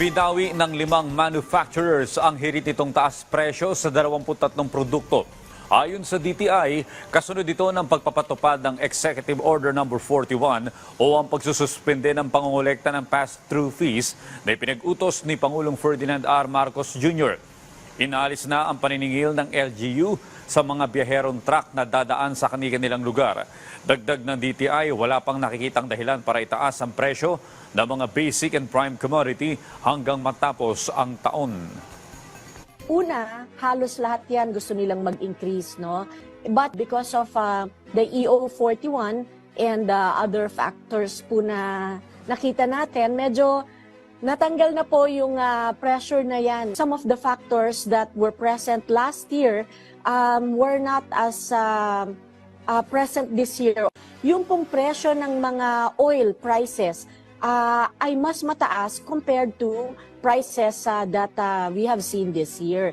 Binawi ng limang manufacturers ang hirit nitong taas presyo sa 23 produkto. Ayon sa DTI, kasunod ito ng pagpapatupad ng Executive Order No. 41 o ang pagsususpende ng pangungulekta ng pass-through fees na ipinag-utos ni Pangulong Ferdinand R. Marcos Jr. Inalis na ang paniningil ng LGU sa mga biyaherong truck na dadaan sa kanilang lugar. Dagdag ng DTI, wala pang nakikitang dahilan para itaas ang presyo ng mga basic and prime commodity hanggang matapos ang taon. Una, halos lahat yan gusto nilang mag-increase, no? But because of uh, the EO 41 and uh, other factors po na nakita natin, medyo natanggal na po yung uh, pressure na yan. Some of the factors that were present last year um, were not as uh, uh, present this year. Yung pong presyo ng mga oil prices uh, ay mas mataas compared to prices uh, that uh, we have seen this year.